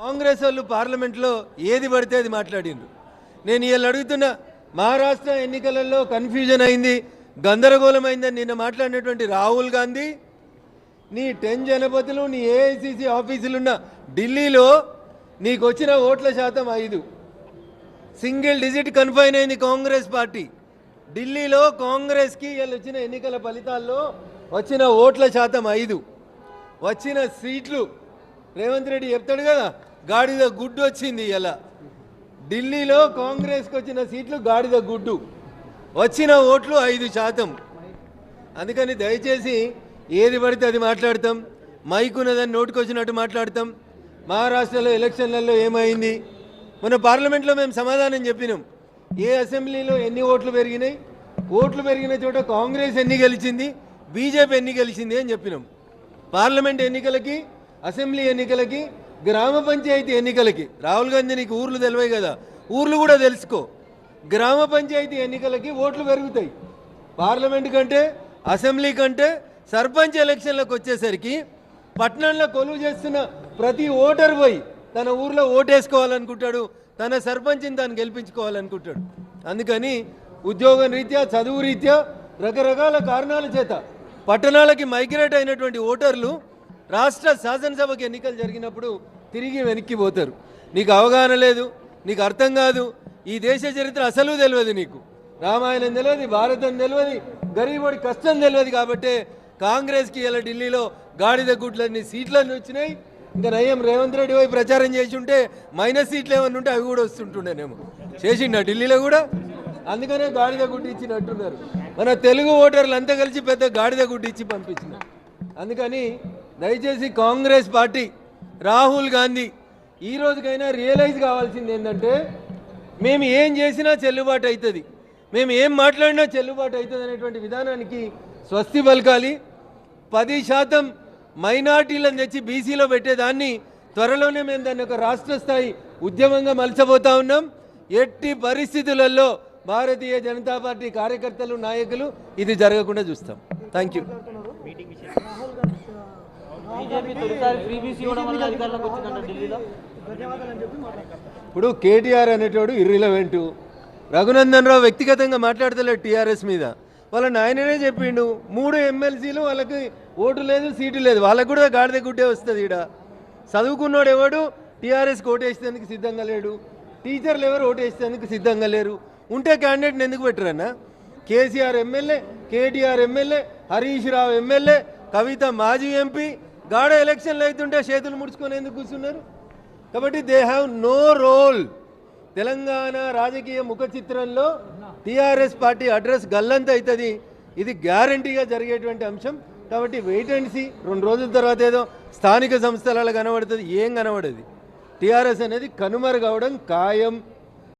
కాంగ్రెస్ వాళ్ళు పార్లమెంట్లో ఏది పడితే అది మాట్లాడిండ్రు. నేను వీళ్ళు అడుగుతున్నా మహారాష్ట్ర ఎన్నికలలో కన్ఫ్యూజన్ అయింది గందరగోళం అయిందని నిన్న మాట్లాడినటువంటి రాహుల్ గాంధీ నీ టెన్ జనపతులు నీ ఏఐసిసి ఆఫీసులున్న ఢిల్లీలో నీకు వచ్చిన ఓట్ల శాతం ఐదు. సింగిల్ డిజిట్ కన్ఫైన్ అయింది కాంగ్రెస్ పార్టీ. ఢిల్లీలో కాంగ్రెస్కి వీళ్ళు వచ్చిన ఎన్నికల ఫలితాల్లో వచ్చిన ఓట్ల శాతం ఐదు. వచ్చిన సీట్లు. రేవంత్ రెడ్డి చెప్తాడు కదా గాడిద గుడ్డు వచ్చింది ఇలా ఢిల్లీలో కాంగ్రెస్కి వచ్చిన సీట్లు గాడిద గుడ్డు. వచ్చిన ఓట్లు ఐదు శాతం. అందుకని దయచేసి ఏది పడితే అది మాట్లాడతాం. మైక్ ఉన్నదని నోటుకొచ్చినట్టు మాట్లాడతాం. మహారాష్ట్రలో ఎలక్షన్లలో ఏమైంది? మన పార్లమెంట్లో మేము సమాధానం చెప్పినాం. ఏ అసెంబ్లీలో ఎన్ని ఓట్లు పెరిగినాయి? ఓట్లు పెరిగిన చోట కాంగ్రెస్ ఎన్ని గెలిచింది? బీజేపీ ఎన్ని గెలిచింది అని చెప్పినాం. పార్లమెంట్ ఎన్నికలకి అసెంబ్లీ ఎన్నికలకి గ్రామ పంచాయతీ ఎన్నికలకి. రాహుల్ గాంధీ నీకు ఊర్లు తెలివాయి కదా. ఊర్లు కూడా తెలుసుకో. గ్రామ పంచాయతీ ఎన్నికలకి ఓట్లు పెరుగుతాయి. పార్లమెంట్ కంటే అసెంబ్లీ కంటే సర్పంచ్ ఎలక్షన్లకు వచ్చేసరికి పట్టణంలో కొలువు చేస్తున్న ప్రతి ఓటర్ పోయి తన ఊర్లో ఓటేసుకోవాలనుకుంటాడు. తన సర్పంచ్ని తాను గెలిపించుకోవాలనుకుంటాడు. అందుకని ఉద్యోగం రీత్యా చదువు రీత్యా రకరకాల కారణాల చేత పట్టణాలకి మైగ్రేట్ అయినటువంటి ఓటర్లు రాష్ట్ర శాసనసభకి ఎన్నికలు జరిగినప్పుడు తిరిగి వెనక్కి పోతారు. నీకు అవగాహన లేదు నీకు అర్థం కాదు ఈ దేశ చరిత్ర అసలు తెలియదు నీకు. రామాయణం తెలియదు భారతం తెలియదు గరీబుడి కష్టం తెలియదు కాబట్టే కాంగ్రెస్కి ఇలా ఢిల్లీలో గాడిద గుడ్లన్నీ సీట్లన్నీ వచ్చినాయి. ఇంకా నయ్యం రేవంత్ రెడ్డి పోయి ప్రచారం చేసి ఉంటే మైనస్ సీట్లు ఏమన్నా ఉంటే అవి కూడా వస్తుంటుండేనేమో. చేసిండ ఢిల్లీలో కూడా? అందుకనే గాడిద గుడ్డు ఇచ్చినట్టున్నారు. మన తెలుగు ఓటర్లు అంతా కలిసి పెద్ద గాడిద గుడ్డు ఇచ్చి పంపించినారు. అందుకని దయచేసి కాంగ్రెస్ పార్టీ రాహుల్ గాంధీ ఈ రోజుకైనా రియలైజ్ కావాల్సింది ఏంటంటే మేము ఏం చేసినా చెల్లుబాటు అవుతుంది. మేము ఏం మాట్లాడినా చెల్లుబాటు అవుతుంది అనేటువంటి విధానానికి స్వస్తి పలకాలి. పది శాతం మైనార్టీలను తెచ్చి బీసీలో పెట్టేదాన్ని త్వరలోనే మేము దాన్ని ఒక రాష్ట్ర స్థాయి ఉద్యమంగా మలచబోతా ఉన్నాం. ఎట్టి పరిస్థితులలో భారతీయ జనతా పార్టీ కార్యకర్తలు నాయకులు ఇది జరగకుండా చూస్తాం. థ్యాంక్ యూ బీజేపీ తొలిసారి ఫ్రీ బీసీ ఇవ్వడం వల్ల అధికారంలోకి వచ్చిందంట ఢిల్లీలో. ఇప్పుడు కేటీఆర్ అనేటోడు ఇర్రిలవెంట్ రఘునందన్ రావు వ్యక్తిగతంగా మాట్లాడతలేడు టీఆర్ఎస్ మీద. వాళ్ళ నాయననే చెప్పిండు. మూడు ఎమ్మెల్సీలు వాళ్ళకి ఓటు లేదు సీటు లేదు. వాళ్ళకు కూడా గాడిద గుడ్డే వస్తుంది ఈడ. చదువుకున్నోడు ఎవడు? టీఆర్ఎస్కి ఓటేసేందుకు సిద్ధంగా లేడు. టీచర్లు ఎవరు ఓటేసేందుకు సిద్ధంగా లేరు? ఉంటే క్యాండిడేట్ని ఎందుకు పెట్టరన్నా? KCR MLA KTR MLA Harish Rao MLA Kavitha మాజీ ఎంపీ గాడ ఎలక్షన్లు అవుతుంటే చేతులు ముడుచుకొని ఎందుకు కూర్చున్నారు? కాబట్టి they have no role. Telangana రాజకీయ ముఖ చిత్రంలో టీఆర్ఎస్ పార్టీ అడ్రస్ గల్లంత అవుతుంది. ఇది గ్యారంటీగా జరిగేటువంటి అంశం. కాబట్టి వెయిట్ అండ్ సీ రెండు రోజుల తర్వాత ఏదో స్థానిక సంస్థలలో కనబడుతుంది. ఏం కనబడదు? టీఆర్ఎస్ అనేది కనుమరుగవడం ఖాయం.